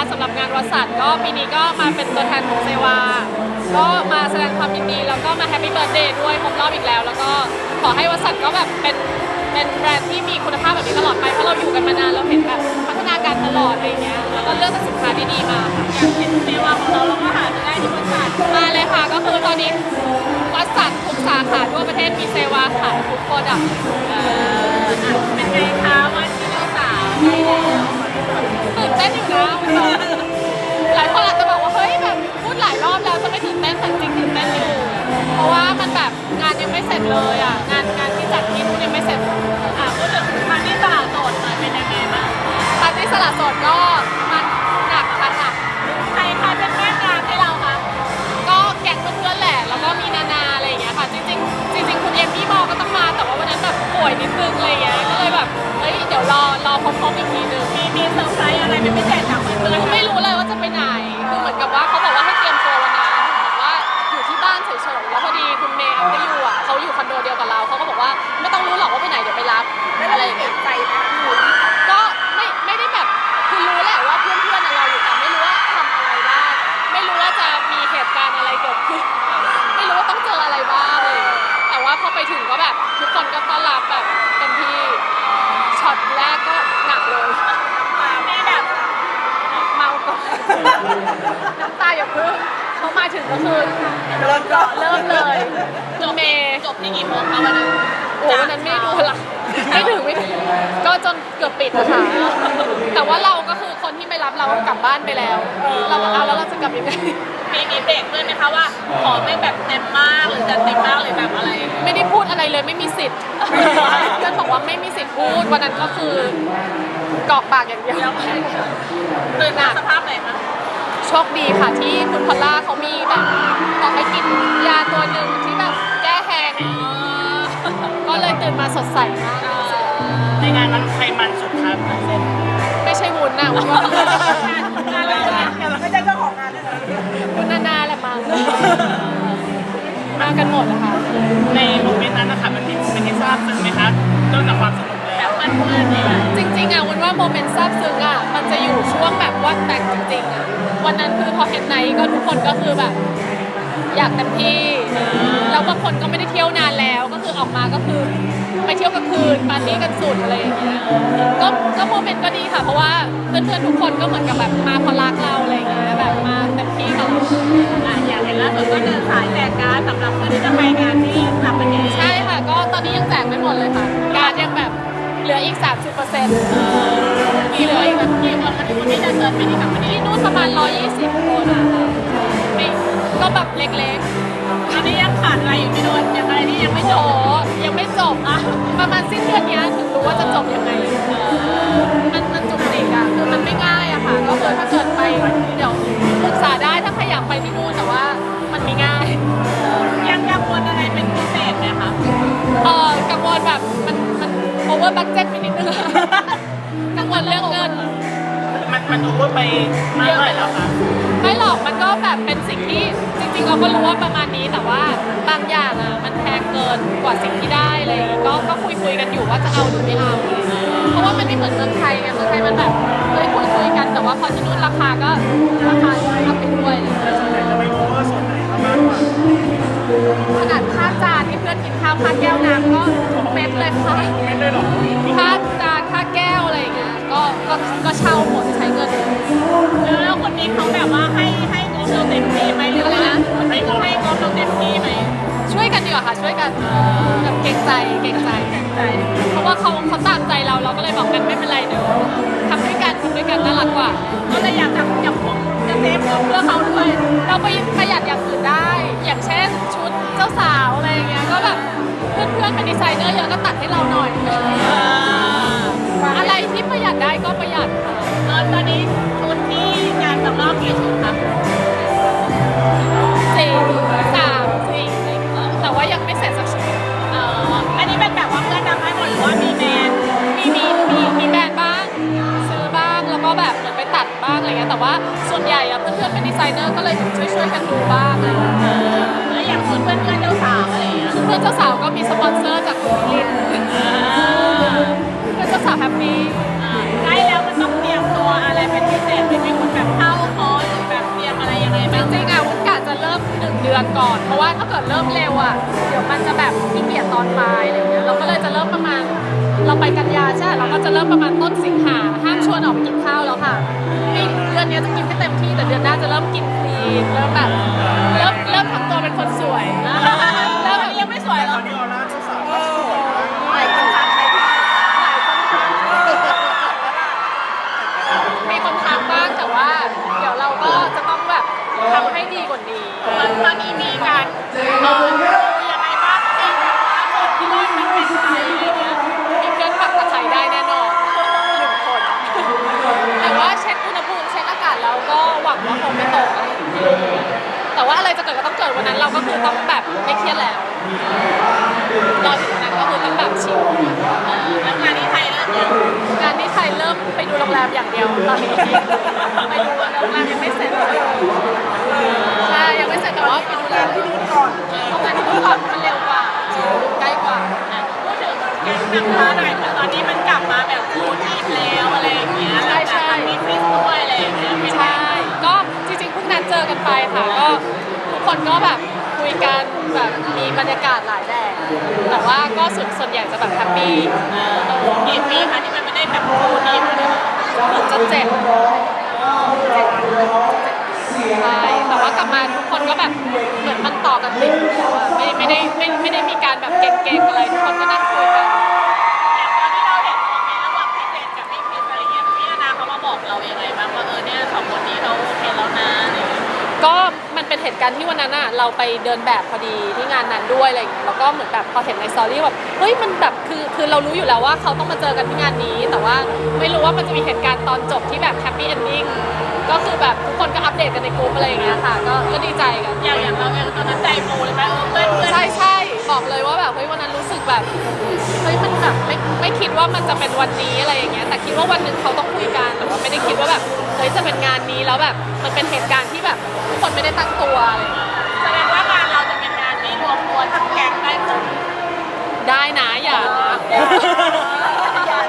นะคะสำหรับงานวัสันต์ก็ปีนี้ก็มาเป็นตัวแทนของเซวา ก็มาแสดงความยินดี แล้วก็มาแฮปปี้เบิร์ดเดย์ด้วยครบรอบอีกแล้ว แล้วก็ขอให้วัสันต์ก็แบบเป็นเป็นแบรนด์ที่มีคุณภาพแบบนี้ตลอดไปเพราะเราอยู่กันมานานเราเห็นแบบพัฒนาการตลอดอะไรเงี้ยแล้วก็เลือกแต่สินค้าดีๆมาค่ะอย่ากเห็นเซวาของเราเราก็หาจะได้ที่บริษัทมาเลยค่ะ ก็คือตอนนี้วัสันต์ทุกสาขาทั่วประเทศมีเซวาขายทุกโปรดักต์เอ่อเป็นไงคะวันที่เจ้าสาวได้แล้ว ตื่นเต้นอยู่นะหลายคนอาจจะบอกว่าเฮ้ยแบบพูดหลายรอบแล้วจะไม่ตื่นเต้นแต่จริงตื่นเต้นอยู่เพราะว่ามันแบบงานยังไม่เสร็จเลยอะงานงานที่จัดที่นู่นยังไม่เสร็จอะพูดถึงวันที่สาวโสดหน่อยเป็นยังไงบ้างปาร์ตี้สละโสดก็มันหนักค่ะหนักใครใครเป็นแม่งานให้เราคะก็แก๊งเพื่อนๆแหละแล้วก็มีนานาอะไรอย่างเงี้ยค่ะจริงๆจริงๆคุณเอมมี่บอกก็ต้องมาแต่ว่าวันนั้นแบบป่วยนิดนึงอะไรเงี้ยก็เลยแบบเฮ้ยเดี๋ยวรอรอพร้อมๆอีกทีนึง มีเซอร์ไพรส์อะไรเป็นพิเศษจากเพื่อนๆไหมไม่รู้เลยว่าจะไปไหน คือเหมือนกับว่าเขาบอกว่าให้เตรียมตัววันนั้นบอกว่าอยู่ที่บ้านเฉยๆ แล้วพอดีคุณเมย์เขาอยู่ มาถึงก็คือเริ่มก่อนเริ่มเลยคุณเมย์จบที่กี่โมงคะวันนั้นโอ้วันนั้นไม่ดูละไม่ถึงไม่ถึงก็จนเกือบปิดอะค่ะ แต่ว่าเราก็คือคนที่ไม่รับเราก็กลับบ้านไปแล้ว เราก็เอาแล้วเราจะกลับยังไงมีมีเบรกด้วยไหมคะว่า ขอไม่แบบเต็มมากหรือจะเต็มมากหรือแบบอะไร ไม่ได้พูดอะไรเลยไม่มีสิทธิ์เพื่อนบอกว่าไม่มีสิทธิ์พูดวันนั้นก็คือกรอกปากอย่างเดียวแล้วตื่นมาสภาพไหนคะ โชคดีค่ะที่คุณพอลล่าเขามีแบบบอกให้กินยาตัวหนึ่งที่แบบแก้แห้งก็เลยตื่นมาสดใสมากในงานนั้นใครมันสุดครับเส้นไม่ใช่วุ้นนะวุ้นว่างานอะไรนะไม่ใช่เจ้าของงานด้วยนะวุ้นนานาแหละมั้งมากันหมดนะคะ ในโมเมนต์นั้นนะคะมันมีโมเมนต์ที่ทราบซึ้งไหมคะนอกจากความสนุกแบแล้วบเพื่อนๆเนี่ยจริงๆอะวุ้นว่าโมเมนต์ซาบซึ้งอะมัน จะอยู่ช่วงแบบวันแต่งจริงๆอะวันนั้นคือพอเห็นไหนก็ทุกคนก็คือแบบ อยากเต็มที่ แล้วบางคนก็ไม่ได้เที่ยวนานแล้ว ก็คือออกมาก็คือไปเที่ยวกลางคืนปาร์ตี้กันสุดอะไรอย่างเงี้ย ก็ก็โมเมนต์ก็ดีค่ะ เพราะว่าเพื่อนๆทุกคนก็เหมือนกับแบบมาเพราะรักเราอะไรอย่างเงี้ยแบบมาเต็มที่กับเรา อะอย่างเห็นล่าสุดก็เดินสายแจกการดสำหรับคนที่จะไปงานที่ต่างประเทศใช่ค่ะ ก็ตอนนี้ยังแจกไม่หมดเลยค่ะ การยังแบบเหลืออีก 30เปอร์เซ็นต์ กี่เลืคอนกแบบกี่คนคะที่คุณที่จะเดินไปที่ต่างประเทศที่นู่นประมาณ120คนอะไม่ก็แบบเล็กๆตอนนี้ยังขาดอะไรอยู่ไม่โดนยังอะไรที่ยังไม่จบยังไม่จบอะประมาณสิ้นเดือนเนี้ยถึงรู้ว่าจะจบยังไงมันมันจุกจิกอะคือมันไม่ง่ายอะค่ะ ก็คือถ้าเกิดไปเดี๋ยวปรึกษาได้ถ้าใครอยากไปที่นู่นแต่ว่ามันไม่ง่าย ยังกังวลอะไรเป็นพิเศษไหมคะ เออกังวลแบบมันมันโอเวอร์บั d เจ็ต ไปมากเท่าไหร่แล้วคะไม่หรอกมันก็แบบเป็นสิ่งที่จริงๆเราก็รู้ว่าประมาณนี้แต่ว่าบางอย่างอะมันแพงเกินกว่าสิ่งที่ได้อะไรอย่างเลย ก็ก็คุยคุยๆกันอยู่ว่าจะเอาหรือไม่เอาอะไรอย่างเงี้ยเพราะว่ามันไม่เหมือนเมืองไทยไงเมืองไทยมันแบบเฮ้ยคุยคุยๆกันแต่ว่าพอที่นู่นราคาก็ราคาอัพไปด้วยอะไรอย่างเงี้ยจะไปโอเวอร์ส่วนไหนมากกว่าขนาดค่าจานที่เพื่อนกินข้าวค่าแก้วน้ำก็ทุกเม็ดเลยค่ะ ไม่ได้หรอก นี้เขาแบบว่าให้ให้งบเราเต็มที่ไหมหรือว่าคนนี้เขาให้งบเราเต็มที่ไหมช่วยกันดีกว่าค่ะช่วยกันแบบเกรงใจเกรงใจใช่เพราะว่าเขาเขาตามใจเราเราก็เลยบอกกันไม่เป็นไรเดี๋ยวทำด้วยกันทำด้วยกันน่ารักกว่า ก็เลยอยากทำอยากคุมจะเซฟเพื่อเขาด้วย เราไปประหยัดอย่างอื่นได้ อย่างเช่นชุดเจ้าสาวอะไรอย่างเงี้ยก็แบบเพื่อนๆเป็นดีไซเนอร์เยอะก็ตัดให้เราหน่อย ไซเนอร์ก็เลยช่วยช่วยๆกันดูบ้างแล้วอย่างชุดเพื่อนเพื่อนเจ้าสาวอะไรอย่างเงี้ย เพื่อนเจ้าสาวก็มีสปอนเซอร์จากโรงเรียนเพื่อนเจ้าสาวแฮปปี้ใกล้แล้วมันต้องเตรียมตัวอะไรเป็นพิเศษไหมมีคุแบบเข้าคอร์สหรือแบบเตรียมอะไรยังไงจบ้างริงๆอะวุ้นกะจะเริ่มหนึ่งเดือนก่อน เพราะว่าถ้าเกิดเริ่มเร็วอะ เดี๋ยวมันจะแบบขี้เกียจตอนปลายอะไรเงี้ย เราก็เลยจะเริ่มประมาณ เราไปกันยาใช่เราก็จะเริ่มประมาณต้นสิงหาห้ามชวนออกไปกินข้าวแล้วค่ะนี่เดือนนี้จะกินให้เต็มที่แต่เดือนหน้าจะเริ่มกินคลีนเริ่มแบบเริ่มเริ่มทำตัวเป็นคนสวยเริ่มแบบยังไม่สวยหรอกสวยนะ หลายคนทักไปที่ มีคนทักบ้างแต่ว่า เดี๋ยวเราก็จะต้องแบบทำให้ดีกว่านี้ ตอนนี้มีการเออยังไงบ้างที่แบบว่าคนที่รอดมันเป็นใครอะไรเงี้ย มีเพื่อนปักตะไคร้ได้แน่นอนหนึ่งคน แต่ว่าเช็คอุณหภูมิเช็คอากาศแล้วก็หวังว่าคงไม่ตกอะไรอย่างเงี้ยแต่ว่าอะไรจะเกิดก็ต้องเกิดวันนั้นเรา ก็คือต้องแบบไม่เครียดแล้วรอถึงนนั้นก็คือต้องแบบชิลเออแล้วงานที่ไทยเริ่มยังงานที่ไทยเริ่มไปดูโรงแรมอย่างเดียวตอนนี้ไปดูโรงแรมยังไม่เสร็จใช่ยังไม่เสร็จแต่ว่าไปดูโรงแรมที่นู่นก่อนเพราะงานที่นู่นก่อนมันเร็วกว่าใกล้กว่าพูดถึงแก๊งนำท่าหน่อยตอนนี้มันกลับมาแบบฟูลทีมแล้วอะไรอย่างเงี้ยใช่ใช่มีคริสด้วยอะไรอย่างเงี้ยใช่ก็จริงๆพิ่นัดเจอกันไปค่ะก็ทุกคนก็แบบ ยกันแบบมีบรรยากาศหลายแบบแต่ว่าก็ส่วนส่วนใหญ่จะแบบแฮปปี้เออกี่ปีคะที่มันไม่ได้แบบฟูลทีมเหมือนจะเจ็บใช่แต่ว่ากลับมาทุกคนก็แบบเหมือนมันต่อกันติดไม่ไม่ได้ไม่ไม่ได้มีการแบบเก่งๆอะไรทุกคนก็นั่งคุยกันตอนที่เราเห็นโมเมนระหว่างพี่เจนกับพี่คริสอะไรเงี้ยพี่านาเขามาบอกเรายังไงบ้างว่าเออเนี่ยสองคนนี้เขาโอเคแล้วนะอะไรเงี้ย มันเป็นเหตุการณ์ที่วันนั้นอะเราไปเดินแบบพอดีที่งานนั้นด้วยอะไรอย่างเงี้ยแล้วก็เหมือนแบบพอเห็นในสตอรี่แบบเฮ้ยมันแบบคือคือเรารู้อยู่แล้วว่าเขาต้องมาเจอกันที่งานนี้ แต่ว่าไม่รู้ว่ามันจะมีเหตุการณ์ตอนจบที่แบบแฮปปี้เอนดิ้งก็คือแบบทุกคนก็อัปเดตกันในกลุ่มอะไรอย่างเงี้ยค่ะ ก็ก็ดีใจกันอย่างอย่างเราเองตอนนั้นใจฟูเลยไหมเออเพื่อนเพื่อนใช่ใช่ บอกเลยว่าแบบเฮ้ยวันนั้นรู้สึกแบบเฮ้ยมันแบบไม่ไม่คิดว่ามันจะเป็นวันนี้อะไรอย่างเงี้ยแต่คิดว่าวันหนึ่งเขาต้องคุยกันแต่ว่าไม่ได้คิดว่าแบบเฮ้ยจะเป็นงานนี้แล้วแบบมันเป็นเหตุการณ์ที่แบบทุกคนไม่ได้ตั้งตัวอะไรอย่างเงี้ยแสดงว่างานเราจะเป็นงานที่รวมตัวทั้งแก๊งได้หมดได้นะอย่านะ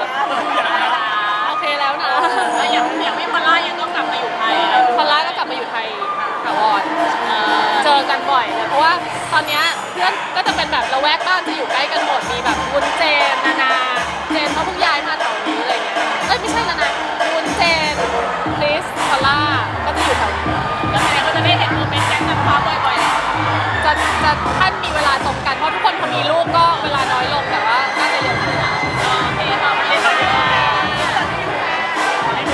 โอเคแล้วนะแล้วอย่างอย่างพี่พอลล่ายังต้องกลับมาอยู่ไทยอะไรพอลล่าก็กลับมาอยู่ไทยถาวรเจอกันบ่อยเลยเพราะว่าตอนเนี้ย เพื่อนก็จะเป็นแบบละแวกบ้านจะอยู่ใกล้กันหมดมีแบบวุ้นเจนนานา เจนเขาเพิ่งย้ายมาแถวนี้อะไรเงี้ยเอ้ยไม่ใช่นานาวุ้นเจนคริสคอล่าก็จะอยู่แถวนี้แล้วแม่ก็จะได้เห็นโมเมนต์แก๊งกันฟ้าบ่อยๆจะจะท่านมีเวลาตรง